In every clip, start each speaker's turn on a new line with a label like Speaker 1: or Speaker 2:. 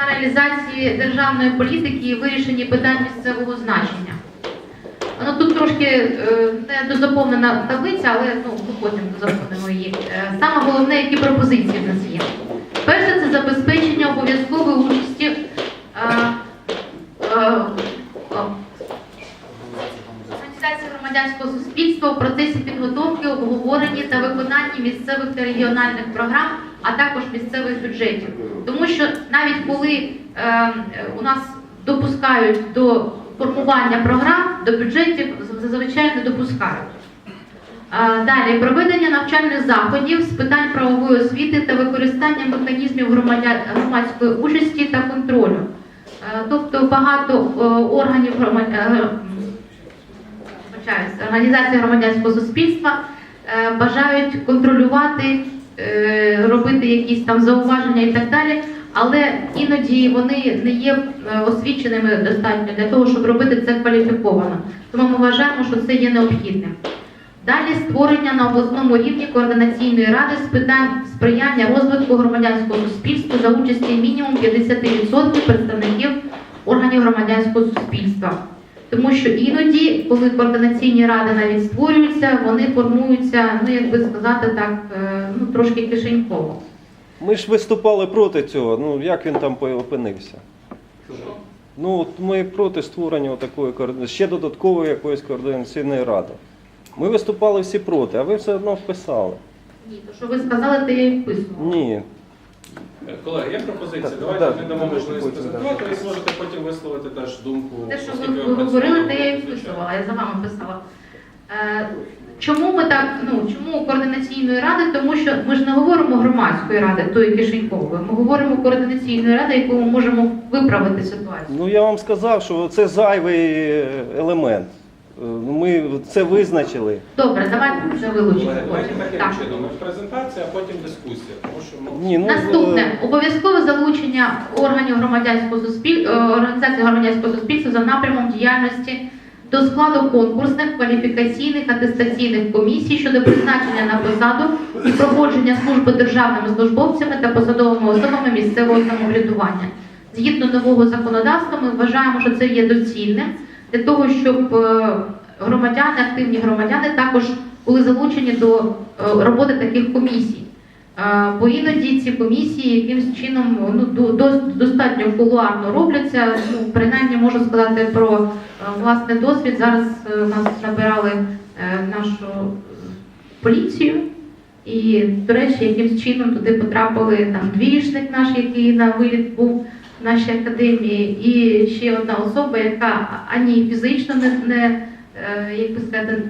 Speaker 1: та реалізації державної політики і вирішенні питань місцевого значення. Ну, тут трошки е, не дозаповнена таблиця, але ну, потім дозаповнимо її. Е, Саме головне, які пропозиції в нас є. Перше це забезпечення обов'язкової участі е, е, громадянського суспільства у процесі підготовки, обговоренні та виконанні місцевих та регіональних програм, а також місцевих бюджетів. Тому що навіть коли е, у нас допускають до формування програм, до бюджетів зазвичай не допускають. Е, Далі проведення навчальних заходів з питань правової освіти та використання механізмів громадської участі та контролю. Е, Тобто багато е, органів громад- е, організації громадянського суспільства е, бажають контролювати, робити якісь там зауваження і так далі, але іноді вони не є е, освіченими достатньо для того, щоб робити це кваліфіковано. Тому ми вважаємо, що це є необхідним. Далі створення на обласному рівні координаційної ради з питань сприяння розвитку громадянського суспільства за участі мінімум 50% представників органів громадянського суспільства. Тому що іноді, коли координаційні ради навіть створюються, вони формуються, ну як би сказати так, е, ну трошки кишеньково.
Speaker 2: Ми ж виступали проти цього. Ну як він там опинився? Ну от ми проти створення такої координа- ще додаткової якоїсь координаційної ради. Ми виступали всі проти, а ви все одно вписали.
Speaker 1: Ні, то що ви сказали, то я і вписувала.
Speaker 2: Ні.
Speaker 3: Колеги, є пропозиція.
Speaker 2: Так,
Speaker 3: Давайте
Speaker 2: так,
Speaker 3: ми дамо можливість презентувати. Ви зможете потім висловити теж думку.
Speaker 1: Те, що
Speaker 3: оскільки
Speaker 1: ви, говорили, те я і вписувала, я за вами писала. Е, чому ми так, ну чому координаційної ради? Тому що ми ж не говоримо громадської ради, тої кишенькової, ми говоримо координаційної ради, яку ми можемо виправити ситуацію.
Speaker 2: Ну я вам сказав, що це зайвий е, елемент. Е, Ми це визначили.
Speaker 1: Добре, давайте вже вилучимо
Speaker 3: давайте таким
Speaker 1: Так.
Speaker 3: чином. Презентація, а потім дискусія. Тому що ну,
Speaker 2: Ні, ну,
Speaker 1: Наступне
Speaker 2: е,
Speaker 1: обов'язкове залучення органів громадянського суспільства організації громадянського суспільства за напрямом діяльності до складу конкурсних кваліфікаційних атестаційних комісій щодо призначення на посаду і проходження служби державними службовцями та посадовими особами місцевого самоврядування. Згідно нового законодавства, ми вважаємо, що це є доцільним для того, щоб е, громадяни, активні громадяни також були залучені до е, роботи таких комісій. Е, Бо іноді ці комісії якимось чином ну, до- достатньо кулуарно робляться. Ну, принаймні можу сказати про власний досвід. Зараз нас набирали нашу поліцію. І, до речі, якимсь чином туди потрапили там двірішник наш, який на виліт був нашій академії, і ще одна особа, яка ані фізично не, не е, як би сказати,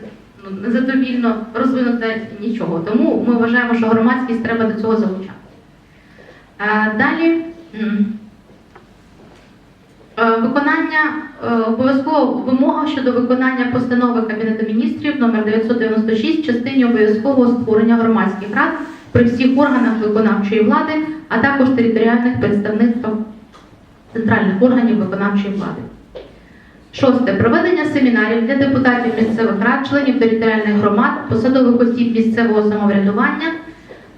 Speaker 1: ну, незадовільно розвинута нічого. Тому ми вважаємо, що громадськість треба до цього залучати. Е, Далі е, виконання обов'язкова вимога щодо виконання постанови Кабінету міністрів номер 996 в частині обов'язкового створення громадських рад при всіх органах виконавчої влади, а також територіальних представництв центральних органів виконавчої влади. Шосте. Проведення семінарів для депутатів місцевих рад, членів територіальних громад, посадових осіб місцевого самоврядування,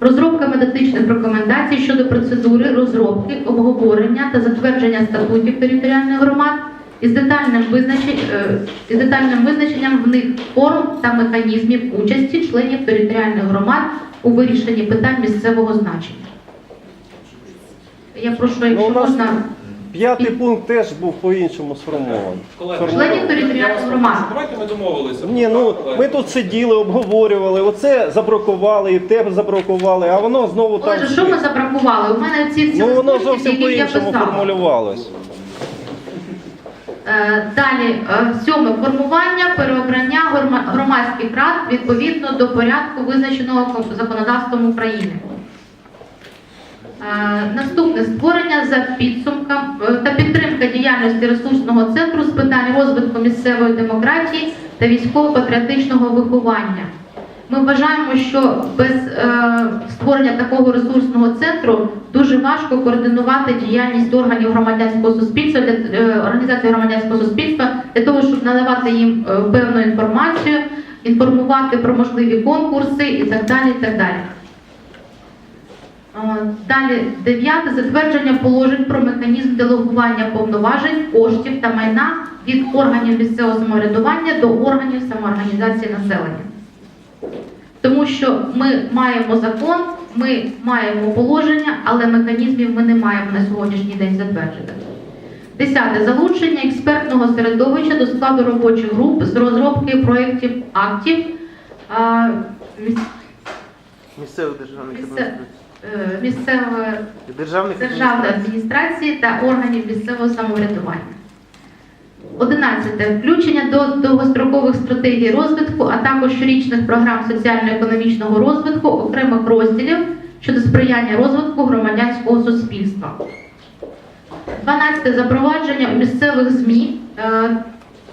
Speaker 1: розробка методичних рекомендацій щодо процедури розробки, обговорення та затвердження статутів територіальних громад із детальним, е, із детальним визначенням в них форм та механізмів участі членів територіальних громад у вирішенні питань місцевого значення. Я прошу, якщо
Speaker 2: Ну,
Speaker 1: можна.
Speaker 2: П'ятий пункт теж був по-іншому сформований.
Speaker 1: Членів територіальної
Speaker 3: я вас Давайте ми домовилися.
Speaker 2: Ні, ну
Speaker 3: Колеги,
Speaker 2: ми тут сиділи, обговорювали, оце забракували, і те забракували, а воно знову там.
Speaker 1: Отже, що ми забракували? У мене ці всі
Speaker 2: Ну воно зовсім
Speaker 1: які я
Speaker 2: по-іншому
Speaker 1: писала.
Speaker 2: формулювалось.
Speaker 1: Е, Далі, е, сьоме формування, переобрання горма- громадських рад відповідно до порядку, визначеного ком- законодавством України. Е, Наступне створення за підсумком е, та підтримка діяльності ресурсного центру з питань розвитку місцевої демократії та військово-патріотичного виховання. Ми вважаємо, що без е, створення такого ресурсного центру дуже важко координувати діяльність органів громадянського суспільства організації громадянського суспільства для того, щоб надавати їм певну інформацію, інформувати про можливі конкурси і так далі. І так далі. Е, Далі дев'яте затвердження положень про механізм делегування повноважень, коштів та майна від органів місцевого самоврядування до органів самоорганізації населення. Тому що ми маємо закон, ми маємо положення, але механізмів ми не маємо на сьогоднішній день затверджених. Десяте залучення експертного середовища до складу робочих груп з розробки проєктів актів
Speaker 4: Місцевих державних адміністрацій.
Speaker 1: Е, місцевої державної
Speaker 4: адміністрацій.
Speaker 1: адміністрації та органів місцевого самоврядування. Одинадцяте включення до довгострокових стратегій розвитку, а також щорічних програм соціально-економічного розвитку окремих розділів щодо сприяння розвитку громадянського суспільства. 12. Запровадження у місцевих ЗМІ. Е,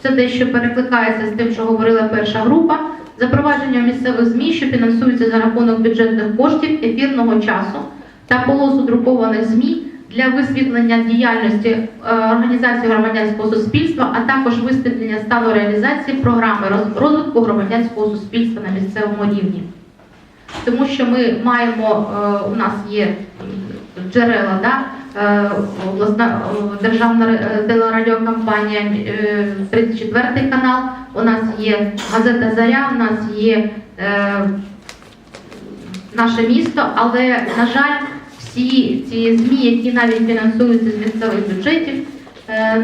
Speaker 1: Це дещо перекликається з тим, що говорила перша група. Запровадження місцевих ЗМІ, що фінансуються за рахунок бюджетних коштів, ефірного часу та полосу друкованих ЗМІ для висвітлення діяльності е, організації громадянського суспільства, а також висвітлення стану реалізації програми роз- розвитку громадянського суспільства на місцевому рівні. Тому що ми маємо, е, у нас є джерела, да, е, обласна е, державна е, 34 канал, у нас є газета Заря, у нас є е, наше місто, але, на жаль, всі ці ЗМІ, які навіть фінансуються з місцевих бюджетів, е,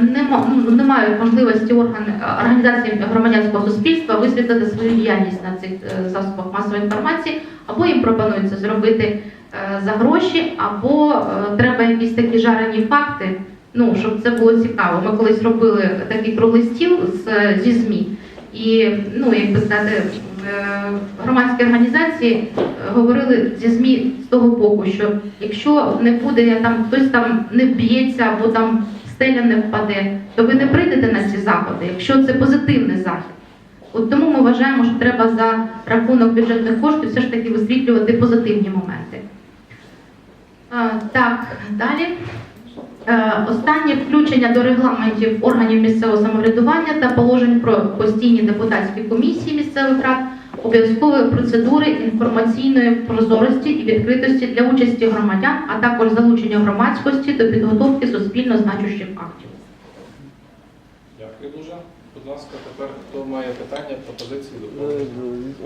Speaker 1: не, мають можливості органи, організації громадянського суспільства висвітлити свою діяльність на цих е, засобах масової інформації, або їм пропонується зробити е, за гроші, або е, треба якісь такі жарені факти, ну, щоб це було цікаво. Ми колись робили такий круглий стіл з, зі ЗМІ. І ну, як би сказати, е, громадські організації е, говорили зі ЗМІ з того боку, що якщо не буде там хтось там не б'ється або там стеля не впаде, то ви не прийдете на ці заходи, якщо це позитивний захід. От тому ми вважаємо, що треба за рахунок бюджетних коштів все ж таки висвітлювати позитивні моменти. Е, Так, далі. Е, Останнє включення до регламентів органів місцевого самоврядування та положень про постійні депутатські комісії місцевих рад, обов'язкової процедури інформаційної прозорості і відкритості для участі громадян, а також залучення громадськості до підготовки суспільно значущих актів.
Speaker 3: Будь ласка, тепер хто має питання, пропозиції
Speaker 2: Е.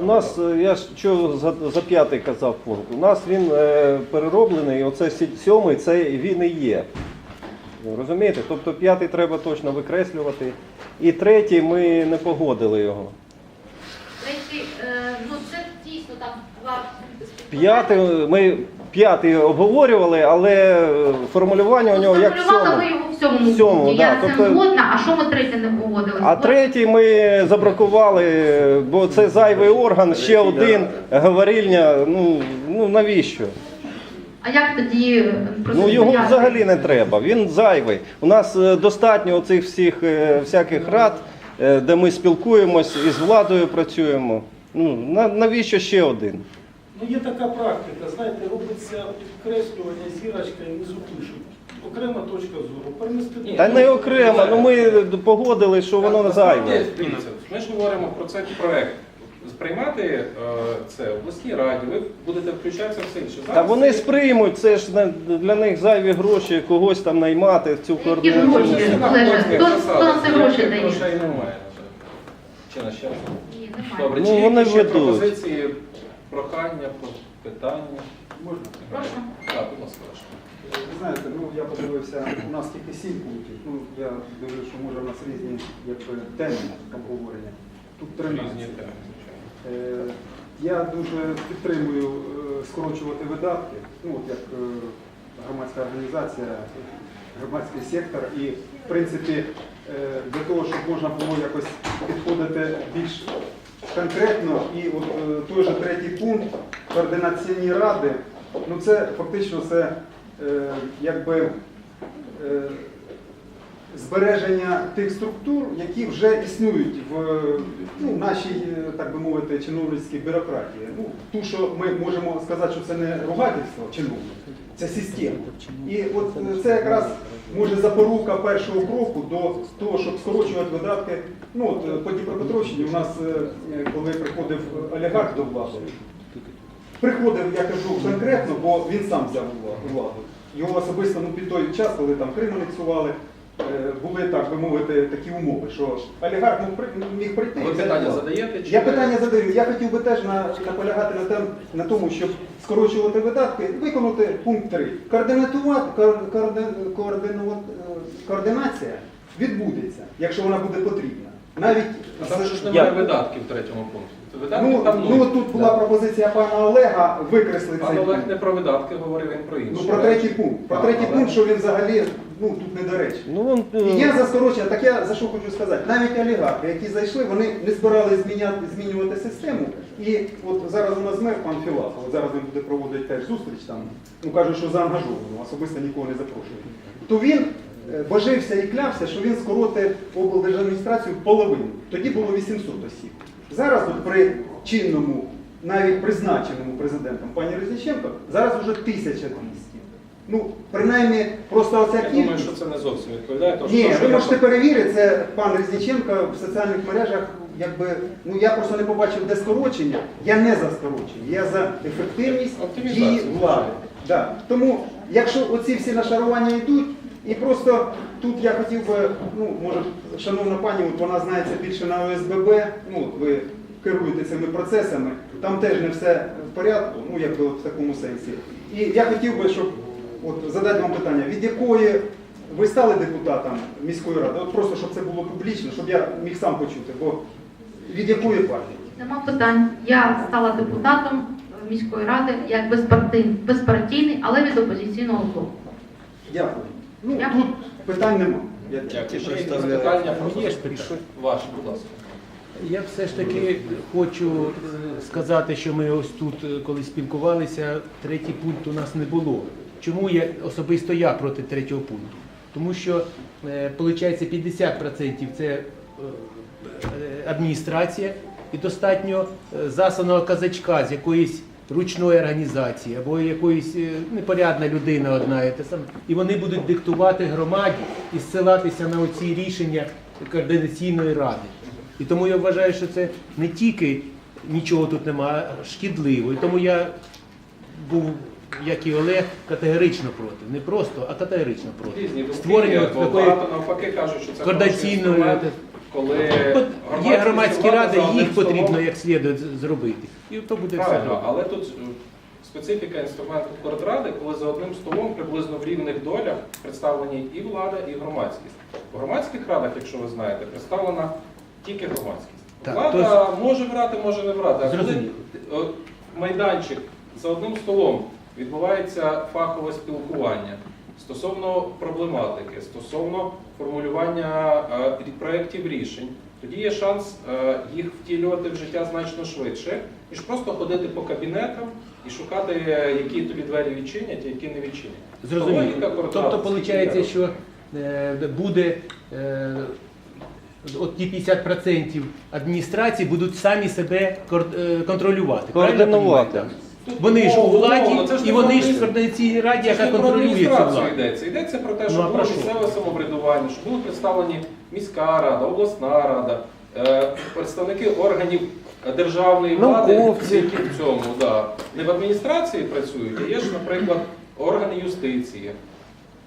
Speaker 2: У нас, е, я ж що за, за п'ятий казав пункт, у нас він е, перероблений, оце сьомий, це він і є. Розумієте? Тобто п'ятий треба точно викреслювати. І третій ми не погодили його.
Speaker 1: ну це дійсно там два
Speaker 2: П'ятий, ми п'ятий обговорювали, але е, формулювання у нього як в
Speaker 1: Сформулювали
Speaker 2: сьомому.
Speaker 1: ви його в цьому
Speaker 2: В
Speaker 1: пункті.
Speaker 2: да,
Speaker 1: Я з цим
Speaker 2: тобто-
Speaker 1: згодна, а що ми третє не погодили?
Speaker 2: А третій ми забракували, бо це зайвий орган, ще один говорильня. Ну, ну навіщо?
Speaker 1: А як тоді е,
Speaker 2: Ну його
Speaker 1: процедуряти?
Speaker 2: взагалі не треба. Він зайвий. У нас е, достатньо оцих всіх е, всяких рад, е, де ми спілкуємось і з владою працюємо. Ну на- навіщо ще один?
Speaker 5: Ну, є така практика, знаєте, робиться підкреслювання зірочка і внизу пишуть. Окрема точка зору. Перенести
Speaker 2: Та не окремо. Ну ми погодили, що воно не зайве.
Speaker 3: Ми ж говоримо про цей проект. Сприймати е, це в обласній раді, ви будете включатися в все інше.
Speaker 2: Та вони
Speaker 3: це-
Speaker 2: сприймуть, це ж не- для них зайві гроші, когось там наймати в цю координацію.
Speaker 1: хто- це гроші дає?
Speaker 3: Грошей немає. Чи на щастя?
Speaker 1: Ні, немає.
Speaker 3: Добре,
Speaker 2: Ну,
Speaker 3: чи є
Speaker 2: вони ведуть.
Speaker 3: пропозиції, прохання, про- питання?
Speaker 5: Можна?
Speaker 1: Прошу.
Speaker 3: Так, будь ласка, ваше.
Speaker 6: Ви знаєте, ну я подивився, у нас тільки сім пунктів. Ну я дивлюся, що може у нас різні якби, теми обговорення. Тут 13.
Speaker 3: Різні теми, звичайно.
Speaker 6: Е, Я дуже підтримую е, скорочувати видатки, ну от як е, громадська організація, громадський сектор. І в принципі е, для того, щоб можна було якось підходити більш конкретно, і от е, той же третій пункт координаційні ради, ну це фактично це е, якби. е, збереження тих структур, які вже існують в ну, нашій, е, так би мовити, чиновницькій бюрократії. Ну, ту, що ми можемо сказати, що це не ругательство чиновників, це система. І от е, це якраз може запорука першого кроку до того, щоб скорочувати видатки. Ну, от, е, по Дніпропетровщині у нас, коли приходив олігарх до влади, приходив, я кажу конкретно, бо він сам взяв владу. Його особисто ну, під той час, коли там Крим анексували, були, так би мовити, такі умови, що олігарх міг прийти.
Speaker 3: Ви питання задаєте? чи
Speaker 6: Я питання задаю. Я хотів би теж на, наполягати на, тем, на тому, щоб скорочувати видатки, виконати пункт 3. Координатувати, е, координація відбудеться, якщо вона буде потрібна. Навіть
Speaker 3: А Там ж немає видатків в третьому пункті. Видатки
Speaker 6: Ну,
Speaker 3: там
Speaker 6: ну
Speaker 3: нуль.
Speaker 6: тут була пропозиція пана Олега викреслити цей
Speaker 3: Пан Олег
Speaker 6: пункт.
Speaker 3: не про видатки говорив, він про інше.
Speaker 6: Ну про третій пункт. Про
Speaker 3: А,
Speaker 6: третій
Speaker 3: але-
Speaker 6: пункт, що він взагалі ну тут недоречний.
Speaker 2: Ну, вон, е,
Speaker 6: І я за скорочення, так я за що хочу сказати, навіть олігархи, які зайшли, вони не збирали зміняти, змінювати систему. І от зараз у нас мер пан Філатов, от зараз він буде проводити теж зустріч там, ну кажуть, що заангажовано, особисто нікого не запрошує. То він е, божився і клявся, що він скоротив облдержадміністрацію в половину. Тоді було 800 осіб. Зараз от при чинному, навіть призначеному президентом пані Резніченко, зараз вже 1200. Ну, принаймні, просто оця
Speaker 3: Я думаю, що це не зовсім відповідає. тому
Speaker 6: Ні,
Speaker 3: що
Speaker 6: ви
Speaker 3: я-
Speaker 6: можете перевірити, це пан Резніченко в соціальних мережах, якби, ну я просто не побачив, де скорочення. Я не за скорочення, я за ефективність дії влади. Да. Тому, якщо оці всі нашарування йдуть, і просто тут я хотів би, ну, може, шановна пані, от вона знається більше на ОСББ, ну, от ви керуєте цими процесами, там теж не все в порядку, ну, якби в такому сенсі. І я хотів би, щоб от, задати вам питання, від якої ви стали депутатом міської ради? От просто, щоб це було публічно, щоб я міг сам почути, бо від якої партії?
Speaker 1: Нема питань. Я стала депутатом міської ради як безпартийний, безпартійний, але від опозиційного блоку.
Speaker 6: Дякую. Ну,
Speaker 1: Дякую.
Speaker 6: тут питань нема. Я
Speaker 3: питання? Ваші, будь ласка.
Speaker 7: Я все ж таки хочу е, сказати, що ми ось тут, е, коли спілкувалися, третій пункт у нас не було. Чому я особисто я проти третього пункту? Тому що виходить 50% це е, е, адміністрація і достатньо е, засаного казачка з якоїсь ручної організації або якоїсь е, непорядна людина одна і те саме. І вони будуть диктувати громаді і зсилатися на оці рішення координаційної ради. І тому я вважаю, що це не тільки нічого тут немає, а шкідливо. І тому я був, як і Олег, категорично проти. Не просто, а категорично проти.
Speaker 3: Різні
Speaker 7: Створення такої
Speaker 3: навпаки кажуть, що це
Speaker 7: координаційної
Speaker 3: коли
Speaker 7: є громадські ради, їх потрібно як слід зробити. І то буде все
Speaker 3: Правильно,
Speaker 7: добре.
Speaker 3: але тут е, специфіка інструменту коордради, коли за одним столом приблизно в рівних долях представлені і влада, і громадськість. В громадських радах, якщо ви знаєте, представлена тільки громадськість.
Speaker 7: Так,
Speaker 3: влада може брати, може не. А коли
Speaker 7: Зрозуміло.
Speaker 3: е, майданчик за одним столом відбувається фахове спілкування стосовно проблематики, стосовно формулювання е, проєктів рішень, тоді є шанс е, їх втілювати в життя значно швидше, ніж просто ходити по кабінетам і шукати, е, які тобі двері відчинять, а які не відчинять.
Speaker 7: Зрозуміло.
Speaker 3: Логіка
Speaker 7: Тобто, виходить, що е, буде е, от ті 50% адміністрації будуть самі себе контролювати. правильно
Speaker 2: Координувати.
Speaker 7: Вони ж у владі,
Speaker 3: Умовно,
Speaker 7: і вони ж в координаційній раді, яка контролює цю владу.
Speaker 3: йдеться. Йдеться про те,
Speaker 7: Ну,
Speaker 3: що було місцеве самоврядування, що були представлені міська рада, обласна рада, е, представники органів державної влади, які в цьому да, не в адміністрації працюють, а є ж, наприклад, органи юстиції,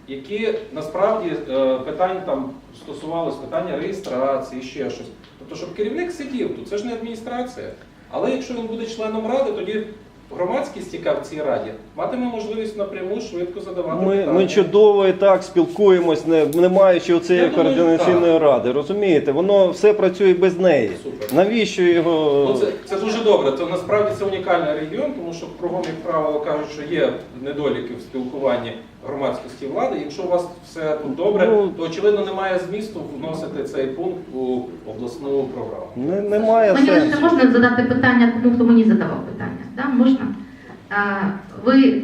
Speaker 3: які насправді е, питань там стосувалися питання реєстрації, ще щось. Тобто, щоб керівник сидів тут, це ж не адміністрація. Але якщо він буде членом ради, тоді громадськість, яка в цій раді, матиме можливість напряму швидко задавати
Speaker 2: Ми,
Speaker 3: питання.
Speaker 2: ми чудово і так спілкуємось, не, не маючи оцієї
Speaker 3: думаю,
Speaker 2: координаційної ради. Розумієте, воно все працює без неї.
Speaker 3: Супер.
Speaker 2: Навіщо його?
Speaker 3: Ну, це, це дуже добре. Це насправді це унікальний регіон, тому що кругом, як правило, кажуть, що є недоліки в спілкуванні громадськості влади. Якщо у вас все тут добре,
Speaker 2: Ну,
Speaker 3: то очевидно немає змісту вносити цей пункт у обласну програму.
Speaker 2: Не, немає
Speaker 1: Мені
Speaker 2: сенсу.
Speaker 1: можна задати питання тому, хто мені задавав питання. Да? Можна? Ви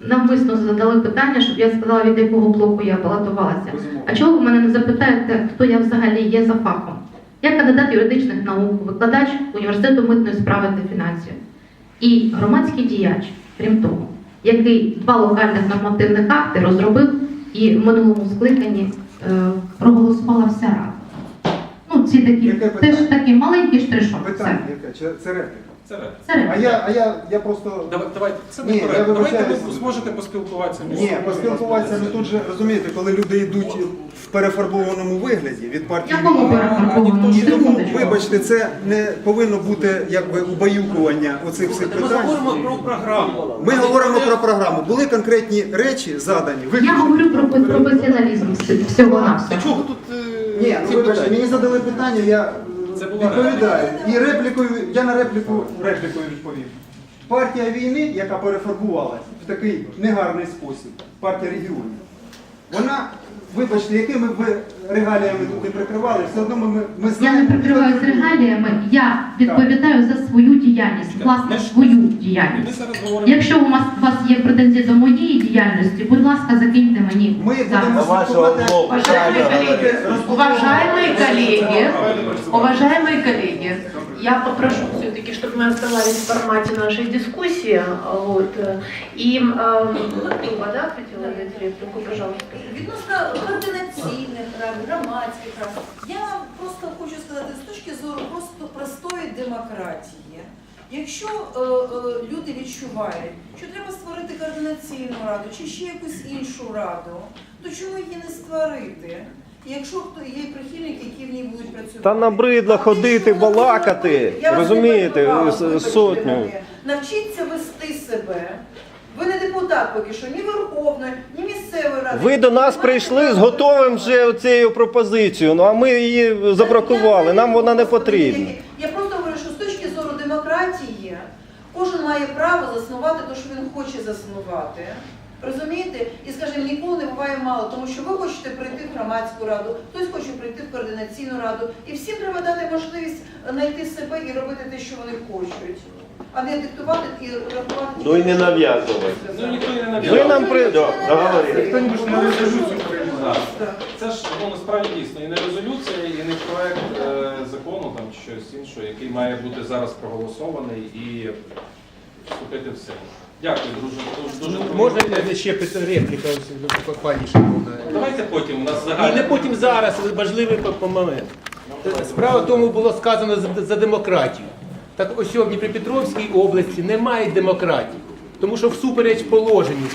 Speaker 1: навмисно задали питання, щоб я сказала, від якого блоку я балотувалася. А чого ви мене не запитаєте, хто я взагалі є за фахом? Я кандидат юридичних наук, викладач університету митної справи та фінансів і громадський діяч, крім того, який два локальних нормативних акти розробив і в минулому скликанні е, проголосувала вся рада. Ну, ці такі теж
Speaker 6: питання? Яке? Чи це репліка?
Speaker 3: Це репліка.
Speaker 1: Це
Speaker 6: А я, а я, я просто.
Speaker 3: Давай, давайте, це
Speaker 6: Ні,
Speaker 3: не
Speaker 6: я
Speaker 3: коректно. Давайте
Speaker 6: вибачаюсь.
Speaker 3: ви зможете поспілкуватися між
Speaker 6: Ні,
Speaker 3: собою.
Speaker 6: поспілкуватися, ну тут же розумієте, коли люди йдуть в перефарбованому вигляді від партії.
Speaker 1: Якому перефарбованому?
Speaker 6: І тому, вибачте, це не повинно бути якби убаюкування оцих всіх
Speaker 3: Ми
Speaker 6: питань.
Speaker 3: говоримо про програму.
Speaker 6: Ми говоримо про програму. Були конкретні речі задані.
Speaker 1: Я говорю про професіоналізм всього на
Speaker 3: Та чого тут е,
Speaker 6: Ні,
Speaker 3: ці
Speaker 6: ну вибачте,
Speaker 3: питання?
Speaker 6: мені задали питання, я
Speaker 3: Це була
Speaker 6: відповідаю. І реплікою, я на репліку реплікою відповів. Партія війни, яка перефарбувалась в такий негарний спосіб, партія регіонів, вона, вибачте, якими б ви регаліями тут не прикривали, все одно ми, ми
Speaker 1: Я не
Speaker 6: знаємо.
Speaker 1: прикриваюсь регаліями, я відповідаю за свою діяльність, власне, свою
Speaker 3: Ми
Speaker 1: діяльність.
Speaker 3: зараз говоримо.
Speaker 1: Якщо у вас, у вас є претензії до моєї діяльності, будь ласка, закиньте мені.
Speaker 6: Ми
Speaker 1: зараз.
Speaker 6: будемо слідкувати.
Speaker 8: Уважаемые коллеги, уважаемые коллеги, уважаемые коллеги, я попрошу все-таки, чтобы мы оставались в формате нашей дискуссии. Вот, э, и э, Люба, да, хотела дать реплику, пожалуйста.
Speaker 9: Відносно координаційних рад, громадських рад, я просто хочу сказати, з точки зору просто простої демократії, якщо е, е, люди відчувають, що треба створити координаційну раду чи ще якусь іншу раду, то чому її не створити? Якщо хто є прихильники, які в ній будуть працювати.
Speaker 2: Та набридло ходити, балакати, розумієте, сотню.
Speaker 9: Навчіться вести себе. Ви не депутат поки що, ні Верховної, ні місцевої ради.
Speaker 2: Ви до нас прийшли з готовим вже цією пропозицією, ну а ми її забракували, нам вона не потрібна.
Speaker 9: Я просто говорю, що з точки зору демократії кожен має право заснувати те, що він хоче заснувати. Розумієте? І скажімо, ніколи не буває мало, тому що ви хочете прийти в громадську раду, хтось хоче прийти в координаційну раду. І всім треба дати можливість знайти себе і робити те, що вони хочуть, а не диктувати і рахувати.
Speaker 10: Ну і не нав'язувати.
Speaker 3: Ну ніхто не
Speaker 2: Ви нам при...
Speaker 10: договорились.
Speaker 6: Хто-небудь на резолюцію
Speaker 3: Так. Це ж ну, насправді дійсно і не резолюція, і не проект е, закону там чи щось іншого, який має бути зараз проголосований і вступити в силу. Дякую, друже. Дуже, дуже
Speaker 7: Можна ще пит- репліка ось пані Шановна?
Speaker 3: Давайте потім у нас
Speaker 7: І не потім зараз, важливий по- по момент. Справа в тому було сказано за, за демократію. Так ось в Дніпропетровській області немає демократії. Тому що всупереч положенню,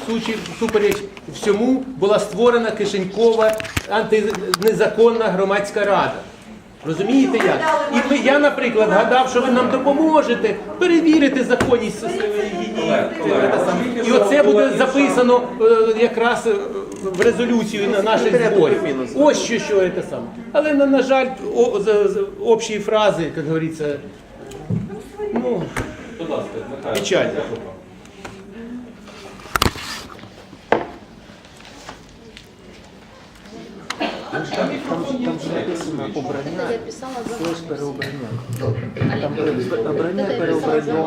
Speaker 7: всупереч всьому була створена кишенькова антинезаконна громадська рада. Розумієте як? І ми, я, наприклад, гадав, що ви нам допоможете перевірити законність її. І оце буде записано е, якраз е, в резолюцію на наших зборів. Ось що, що це саме. Але на, на жаль, о, з, з, общі фрази, як говориться, ну,
Speaker 3: Будь ласка, Михайло.
Speaker 7: Печально.
Speaker 3: Там мікрофон є
Speaker 11: Я писала Там обрання переобрання.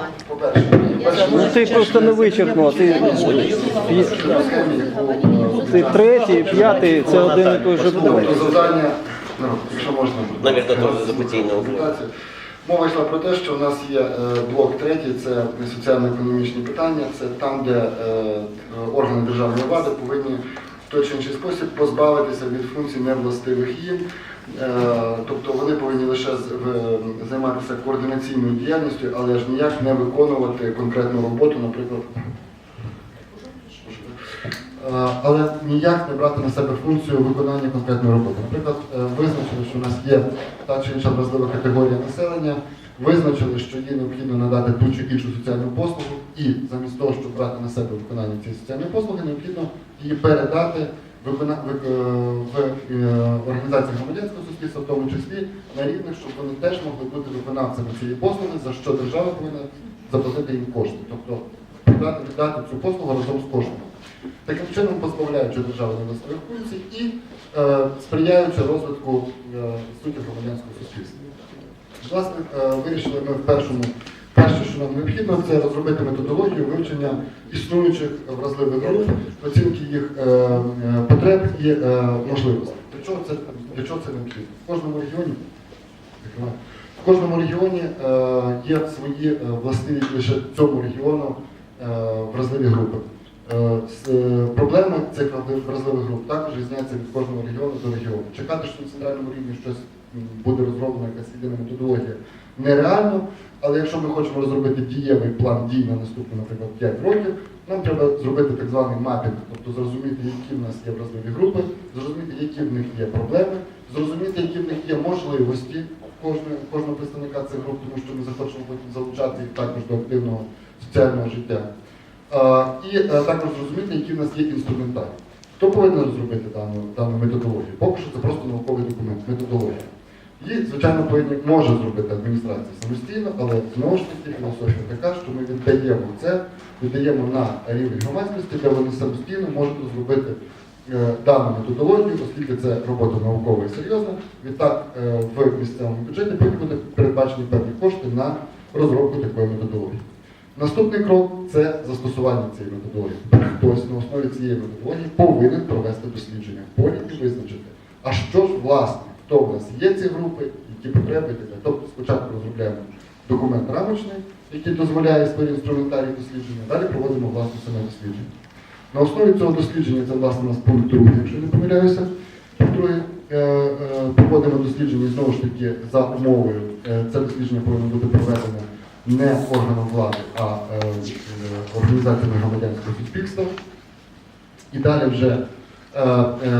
Speaker 2: Ну ти просто не вичерпнула. Ти, ти третій, п'ятий, це один і той же пункт.
Speaker 12: Завдання, ну, якщо можна.
Speaker 10: Навірно, теж запитійне
Speaker 12: презентацію. Мова йшла про те, що у нас є е, блок третій, це соціально-економічні питання, це там, де е, органи державної влади повинні в той чи інший спосіб позбавитися від функцій невластивих їм. Е, Тобто вони повинні лише займатися координаційною діяльністю, але ж ніяк не виконувати конкретну роботу, наприклад. Але ніяк не брати на себе функцію виконання конкретної роботи. Наприклад, е, визначили, що у нас є та чи інша вразлива категорія населення, визначили, що їй необхідно надати ту чи іншу соціальну послугу, і замість того, щоб брати на себе виконання цієї соціальної послуги, необхідно її передати викона... вик- е, в е, організації громадянського суспільства, в тому числі на рівних, щоб вони теж могли бути виконавцями цієї послуги, за що держава повинна заплатити їм кошти. Тобто віддати, віддати цю послугу разом з коштом. Таким чином позбавляючи державу своїх функцій і е, сприяючи розвитку е, суті громадянського суспільства. Власне, е, вирішили ми в першому, перше, що нам необхідно, це розробити методологію вивчення існуючих вразливих груп, оцінки їх е, е, потреб і е, можливостей. Для чого це, для чого це необхідно? В кожному регіоні В кожному регіоні е, є свої е, властиві лише цьому регіону вразливі групи. Е, е, Проблеми цих вразливих груп також різняться від кожного регіону до регіону. Чекати, що на центральному рівні щось буде розроблено, якась єдина методологія, нереально. Але якщо ми хочемо розробити дієвий план дій на наступні, наприклад, 5 років, нам треба зробити так званий мапінг, тобто зрозуміти, які в нас є вразливі групи, зрозуміти, які в них є проблеми, зрозуміти, які в них є можливості кожного, кожного представника цих груп, тому що ми захочемо потім залучати їх також до активного соціального життя. І е, також зрозуміти, які в нас є інструментарій. Хто повинен розробити дану, дану методологію? Поки що це просто науковий документ, методологія. Її, звичайно, може зробити адміністрація самостійно, але знову ж таки філософія така, що ми віддаємо це, віддаємо на рівень громадськості, де вони самостійно можуть розробити е, дану методологію, оскільки це робота наукова і серйозна. Відтак е, в місцевому бюджеті бути передбачені певні кошти на розробку такої методології. Наступний крок це застосування цієї методології. Хтось на основі цієї методології повинен провести дослідження полі і визначити, а що ж власне, хто в нас є ці групи, які потреби і так. Тобто спочатку розробляємо документ рамочний, який дозволяє свої інструментарії дослідження, далі проводимо власне саме дослідження. На основі цього дослідження це власне у нас пункт другий, якщо не помиляюся. Пункт другий е, е, проводимо дослідження знову ж таки за умовою. е, Це дослідження повинно бути проведене не органом влади, а е, організаціями громадянського суспільства. І далі вже е, е,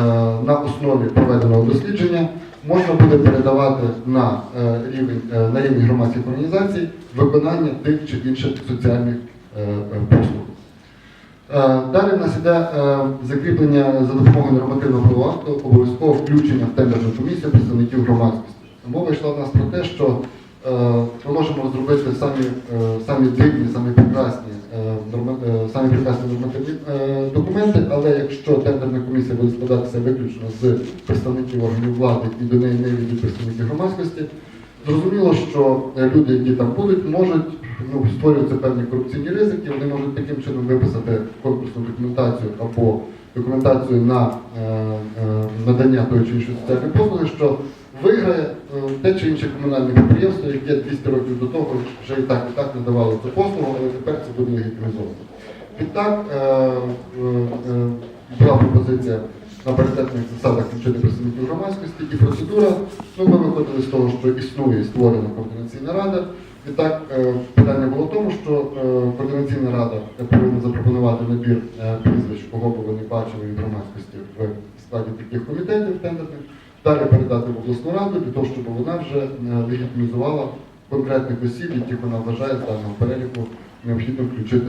Speaker 12: на основі проведеного дослідження можна буде передавати на е, рівень е, на рівень громадських організацій виконання тих чи інших соціальних е, послуг. Е, Далі в нас іде е, закріплення за допомогою нормативного акту, обов'язково включення в тендерну комісію представників громадськості. Мова йшла в нас про те, що ми можемо розробити самі, е, самі дивні, самі прекрасні, е, е, самі прекрасні нормативні е, документи, але якщо тендерна комісія буде складатися виключно з представників органів влади і до неї не йдуть представники громадськості, зрозуміло, що е, люди, які там будуть, можуть ну, створюються певні корупційні ризики, вони можуть таким чином виписати конкурсну документацію або документацію на е, е, надання тої чи іншої соціальної послуги, що виграє е, те чи інше комунальне підприємство, яке 200 років до того вже і так і так надавало цю послугу, але тепер це буде легітимізовано. Відтак е, е, була пропозиція на паритетних засадах включити представників громадськості і процедура. Ну, ми виходили з того, що існує створена координаційна рада. Відтак питання було в тому, що координаційна рада повинна запропонувати набір прізвищ, кого б вони бачили від громадськості в складі таких комітетів тендерних, далі передати в обласну раду для того, щоб вона вже е, легітимізувала конкретних осіб, яких вона вважає з даного переліку необхідно включити.